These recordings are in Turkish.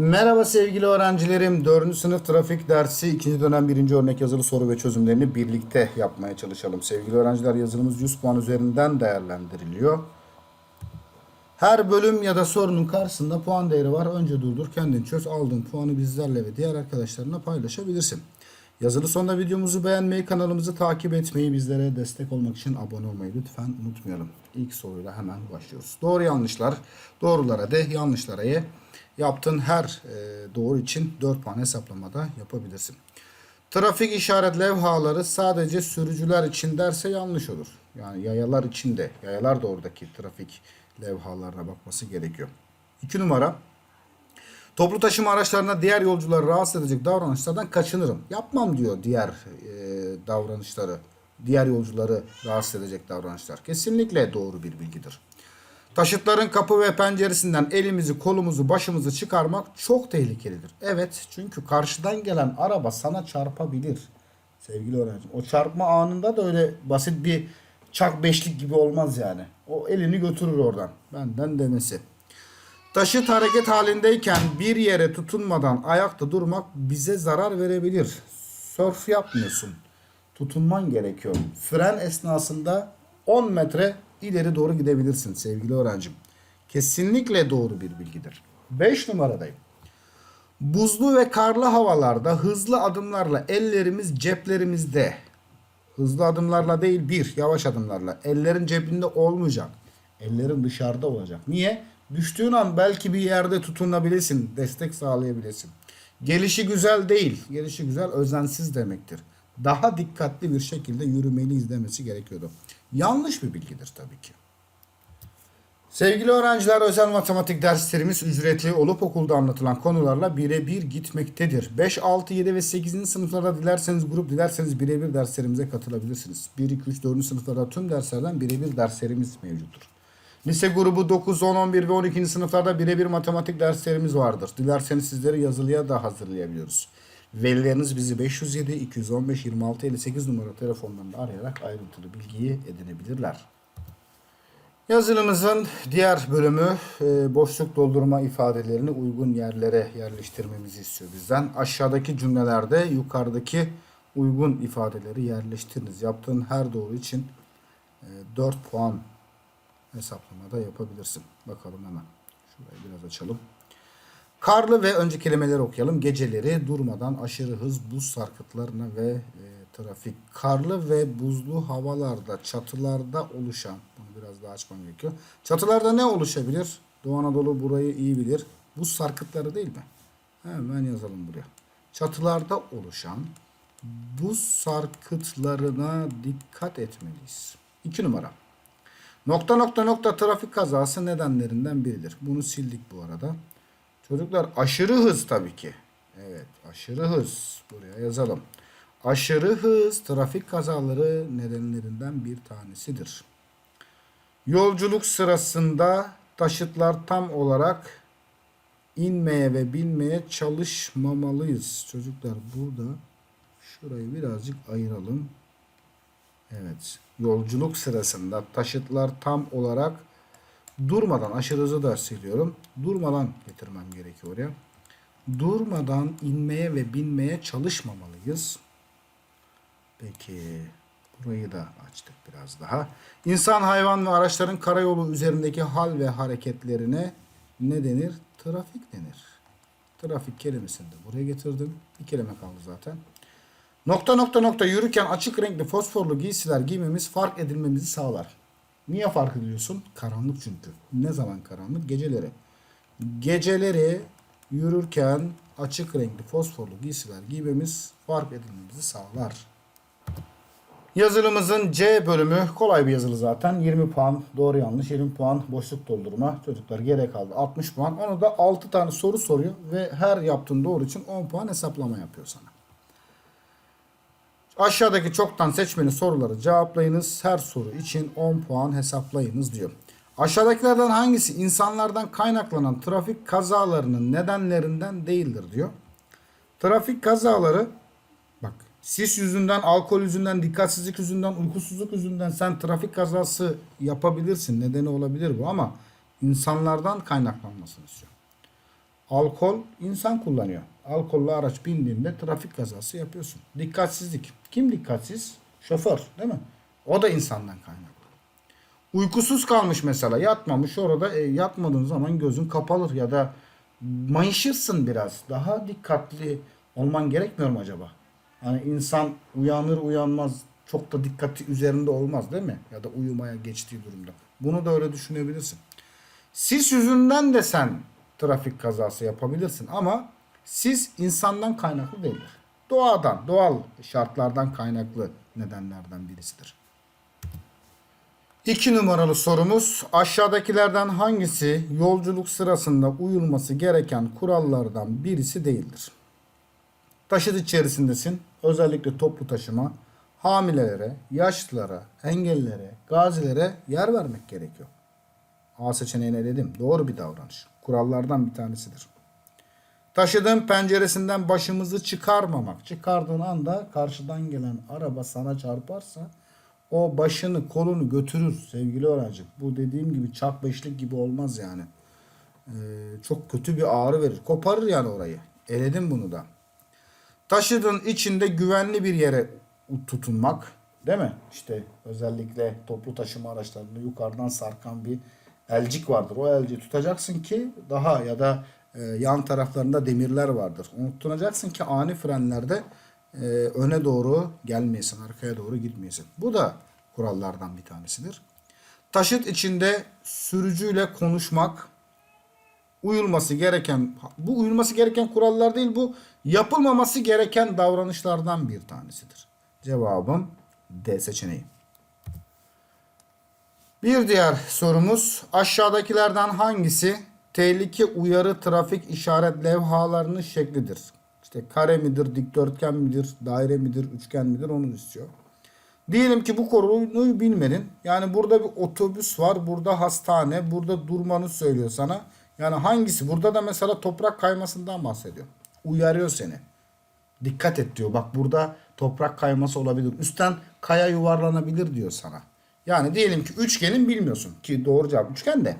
Merhaba sevgili öğrencilerim. 4. sınıf trafik dersi 2. dönem 1. örnek yazılı soru ve çözümlerini birlikte yapmaya çalışalım. Sevgili öğrenciler yazılımız 100 puan üzerinden değerlendiriliyor. Her bölüm ya da sorunun karşısında puan değeri var. Önce durdur, kendin çöz. Aldığın puanı bizlerle ve diğer arkadaşlarına paylaşabilirsin. Yazılı sonunda videomuzu beğenmeyi, kanalımızı takip etmeyi, bizlere destek olmak için abone olmayı lütfen unutmayalım. İlk soruyla hemen başlıyoruz. Doğru yanlışlar, doğrulara de, yanlışlara ye. Yaptığın her e, doğru için 4 puan hesaplamada yapabilirsin. Trafik işaret levhaları sadece sürücüler için derse yanlış olur. Yani yayalar için de, yayalar da oradaki trafik levhalarına bakması gerekiyor. 2 numara. Toplu taşıma araçlarına diğer yolcuları rahatsız edecek davranışlardan kaçınırım. Yapmam diyor diğer e, davranışları, diğer yolcuları rahatsız edecek davranışlar. Kesinlikle doğru bir bilgidir. Taşıtların kapı ve penceresinden elimizi, kolumuzu, başımızı çıkarmak çok tehlikelidir. Evet, çünkü karşıdan gelen araba sana çarpabilir. Sevgili öğrencim. O çarpma anında da öyle basit bir çak beşlik gibi olmaz yani. O elini götürür oradan. Benden demesi. Taşıt hareket halindeyken bir yere tutunmadan ayakta durmak bize zarar verebilir. Sörf yapmıyorsun. Tutunman gerekiyor. Fren esnasında 10 metre ileri doğru gidebilirsin sevgili öğrencim. Kesinlikle doğru bir bilgidir. 5 numaradayım. Buzlu ve karlı havalarda hızlı adımlarla ellerimiz ceplerimizde. Hızlı adımlarla değil bir yavaş adımlarla. Ellerin cebinde olmayacak. Ellerin dışarıda olacak. Niye? Düştüğün an belki bir yerde tutunabilirsin. Destek sağlayabilirsin. Gelişi güzel değil. Gelişi güzel özensiz demektir. Daha dikkatli bir şekilde yürümeliyiz demesi gerekiyordu. Yanlış bir bilgidir tabii ki. Sevgili öğrenciler özel matematik derslerimiz ücretli olup okulda anlatılan konularla birebir gitmektedir. 5, 6, 7 ve 8. sınıflarda dilerseniz grup dilerseniz birebir derslerimize katılabilirsiniz. 1, 2, 3, 4. sınıflarda tüm derslerden birebir derslerimiz mevcuttur. Lise grubu 9, 10, 11 ve 12. sınıflarda birebir matematik derslerimiz vardır. Dilerseniz sizleri yazılıya da hazırlayabiliyoruz. Velileriniz bizi 507 215 26 58 numara telefonlarında arayarak ayrıntılı bilgiyi edinebilirler. Yazılımızın diğer bölümü e, boşluk doldurma ifadelerini uygun yerlere yerleştirmemizi istiyor bizden. Aşağıdaki cümlelerde yukarıdaki uygun ifadeleri yerleştiriniz. Yaptığın her doğru için e, 4 puan hesaplamada yapabilirsin. Bakalım hemen. Şurayı biraz açalım. Karlı ve önce kelimeleri okuyalım. Geceleri durmadan aşırı hız buz sarkıtlarına ve e, trafik. Karlı ve buzlu havalarda, çatılarda oluşan, bunu biraz daha açmam gerekiyor. Çatılarda ne oluşabilir? Doğu Anadolu burayı iyi bilir. Buz sarkıtları değil mi? Hemen yazalım buraya. Çatılarda oluşan buz sarkıtlarına dikkat etmeliyiz. 2 numara. Nokta nokta nokta trafik kazası nedenlerinden biridir. Bunu sildik bu arada. Çocuklar aşırı hız tabii ki. Evet aşırı hız. Buraya yazalım. Aşırı hız trafik kazaları nedenlerinden bir tanesidir. Yolculuk sırasında taşıtlar tam olarak inmeye ve binmeye çalışmamalıyız. Çocuklar burada şurayı birazcık ayıralım. Evet. Yolculuk sırasında taşıtlar tam olarak durmadan aşırı hızı da siliyorum. Durmadan getirmem gerekiyor oraya. Durmadan inmeye ve binmeye çalışmamalıyız. Peki burayı da açtık biraz daha. İnsan, hayvan ve araçların karayolu üzerindeki hal ve hareketlerine ne denir? Trafik denir. Trafik kelimesini de buraya getirdim. Bir kelime kaldı zaten. Nokta nokta nokta yürürken açık renkli fosforlu giysiler giymemiz fark edilmemizi sağlar. Niye fark ediyorsun? Karanlık çünkü. Ne zaman karanlık? Geceleri. Geceleri yürürken açık renkli fosforlu giysiler giymemiz fark edilmemizi sağlar. Yazılımızın C bölümü kolay bir yazılı zaten. 20 puan doğru yanlış, 20 puan boşluk doldurma. Çocuklar gerek kaldı 60 puan. Onu da 6 tane soru soruyor ve her yaptığın doğru için 10 puan hesaplama yapıyor sana. Aşağıdaki çoktan seçmeli soruları cevaplayınız. Her soru için 10 puan hesaplayınız diyor. Aşağıdakilerden hangisi insanlardan kaynaklanan trafik kazalarının nedenlerinden değildir diyor. Trafik kazaları bak sis yüzünden, alkol yüzünden, dikkatsizlik yüzünden, uykusuzluk yüzünden sen trafik kazası yapabilirsin. Nedeni olabilir bu ama insanlardan kaynaklanmasını istiyor. Alkol insan kullanıyor. Alkollü araç bindiğinde trafik kazası yapıyorsun. Dikkatsizlik. Kim dikkatsiz? Şoför değil mi? O da insandan kaynaklı. Uykusuz kalmış mesela yatmamış orada e, yatmadığın zaman gözün kapalır ya da mayışırsın biraz. Daha dikkatli olman gerekmiyor mu acaba? Hani insan uyanır uyanmaz çok da dikkati üzerinde olmaz değil mi? Ya da uyumaya geçtiği durumda. Bunu da öyle düşünebilirsin. Sis yüzünden de sen trafik kazası yapabilirsin ama sis insandan kaynaklı değildir. Doğadan, doğal şartlardan kaynaklı nedenlerden birisidir. İki numaralı sorumuz aşağıdakilerden hangisi yolculuk sırasında uyulması gereken kurallardan birisi değildir? Taşıt içerisindesin. Özellikle toplu taşıma, hamilelere, yaşlılara, engellilere, gazilere yer vermek gerekiyor. A seçeneğine dedim. Doğru bir davranış. Kurallardan bir tanesidir. Taşıdığın penceresinden başımızı çıkarmamak. Çıkardığın anda karşıdan gelen araba sana çarparsa o başını kolunu götürür sevgili öğrenci. Bu dediğim gibi çak beşlik gibi olmaz yani. Ee, çok kötü bir ağrı verir. Koparır yani orayı. Eledim bunu da. Taşıdığın içinde güvenli bir yere tutunmak. Değil mi? İşte özellikle toplu taşıma araçlarında yukarıdan sarkan bir elcik vardır. O elciyi tutacaksın ki daha ya da e, yan taraflarında demirler vardır. Onu tutunacaksın ki ani frenlerde e, öne doğru gelmeyesin, arkaya doğru gitmeyesin. Bu da kurallardan bir tanesidir. Taşıt içinde sürücüyle konuşmak uyulması gereken bu uyulması gereken kurallar değil bu yapılmaması gereken davranışlardan bir tanesidir. Cevabım D seçeneği. Bir diğer sorumuz aşağıdakilerden hangisi tehlike uyarı trafik işaret levhalarının şeklidir? İşte kare midir, dikdörtgen midir, daire midir, üçgen midir onu istiyor. Diyelim ki bu konuyu bilmedin. Yani burada bir otobüs var, burada hastane, burada durmanı söylüyor sana. Yani hangisi? Burada da mesela toprak kaymasından bahsediyor. Uyarıyor seni. Dikkat et diyor. Bak burada toprak kayması olabilir. Üstten kaya yuvarlanabilir diyor sana. Yani diyelim ki üçgenin bilmiyorsun ki doğru cevap üçgen de.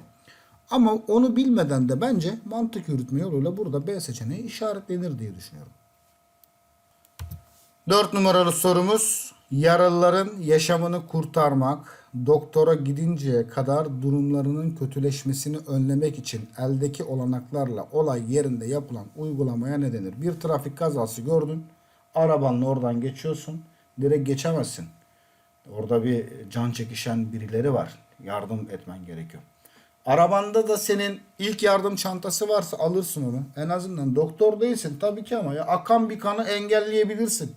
Ama onu bilmeden de bence mantık yürütme yoluyla burada B seçeneği işaretlenir diye düşünüyorum. Dört numaralı sorumuz yaralıların yaşamını kurtarmak, doktora gidinceye kadar durumlarının kötüleşmesini önlemek için eldeki olanaklarla olay yerinde yapılan uygulamaya ne denir? Bir trafik kazası gördün, arabanla oradan geçiyorsun, direkt geçemezsin. Orada bir can çekişen birileri var. Yardım etmen gerekiyor. Arabanda da senin ilk yardım çantası varsa alırsın onu. En azından doktor değilsin tabii ki ama ya akan bir kanı engelleyebilirsin.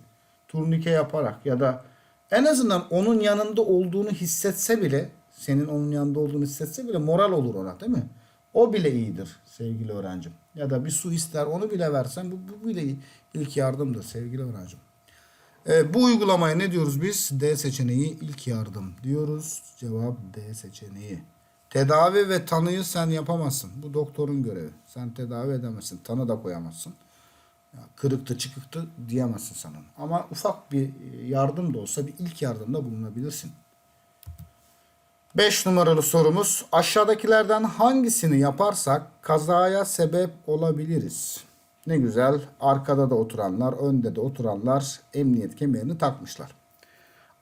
Turnike yaparak ya da en azından onun yanında olduğunu hissetse bile senin onun yanında olduğunu hissetse bile moral olur ona değil mi? O bile iyidir sevgili öğrencim. Ya da bir su ister onu bile versen bu, bu bile ilk yardımdır sevgili öğrencim. E, bu uygulamaya ne diyoruz biz? D seçeneği ilk yardım diyoruz. Cevap D seçeneği. Tedavi ve tanıyı sen yapamazsın. Bu doktorun görevi. Sen tedavi edemezsin. Tanı da koyamazsın. Ya, kırıktı çıkıktı diyemezsin sen ona. Ama ufak bir yardım da olsa bir ilk yardımda bulunabilirsin. 5 numaralı sorumuz. Aşağıdakilerden hangisini yaparsak kazaya sebep olabiliriz? Ne güzel. Arkada da oturanlar, önde de oturanlar emniyet kemerini takmışlar.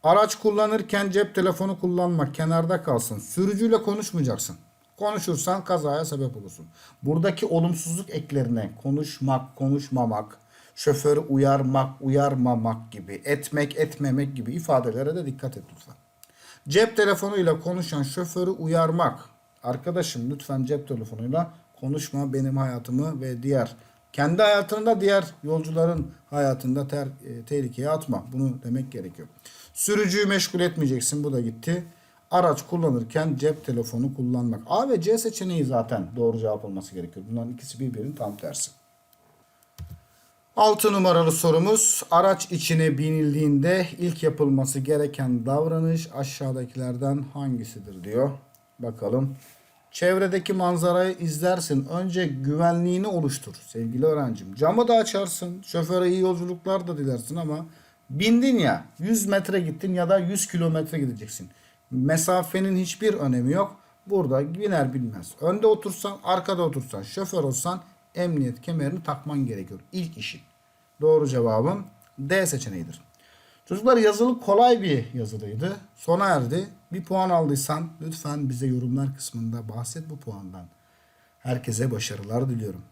Araç kullanırken cep telefonu kullanmak kenarda kalsın. Sürücüyle konuşmayacaksın. Konuşursan kazaya sebep olursun. Buradaki olumsuzluk eklerine konuşmak, konuşmamak, şoförü uyarmak, uyarmamak gibi, etmek, etmemek gibi ifadelere de dikkat et lütfen. Cep telefonuyla konuşan şoförü uyarmak. Arkadaşım lütfen cep telefonuyla konuşma benim hayatımı ve diğer kendi hayatında diğer yolcuların hayatında ter, e, tehlikeye atma. Bunu demek gerekiyor. Sürücüyü meşgul etmeyeceksin. Bu da gitti. Araç kullanırken cep telefonu kullanmak. A ve C seçeneği zaten doğru cevap olması gerekiyor. Bunların ikisi birbirinin tam tersi. 6 numaralı sorumuz. Araç içine binildiğinde ilk yapılması gereken davranış aşağıdakilerden hangisidir diyor. Bakalım. Çevredeki manzarayı izlersin. Önce güvenliğini oluştur sevgili öğrencim. Camı da açarsın. Şoföre iyi yolculuklar da dilersin ama bindin ya 100 metre gittin ya da 100 kilometre gideceksin. Mesafenin hiçbir önemi yok. Burada biner bilmez. Önde otursan, arkada otursan, şoför olsan emniyet kemerini takman gerekiyor. İlk işin. Doğru cevabım D seçeneğidir. Çocuklar yazılı kolay bir yazılıydı. Sona erdi. Bir puan aldıysan lütfen bize yorumlar kısmında bahset bu puandan. Herkese başarılar diliyorum.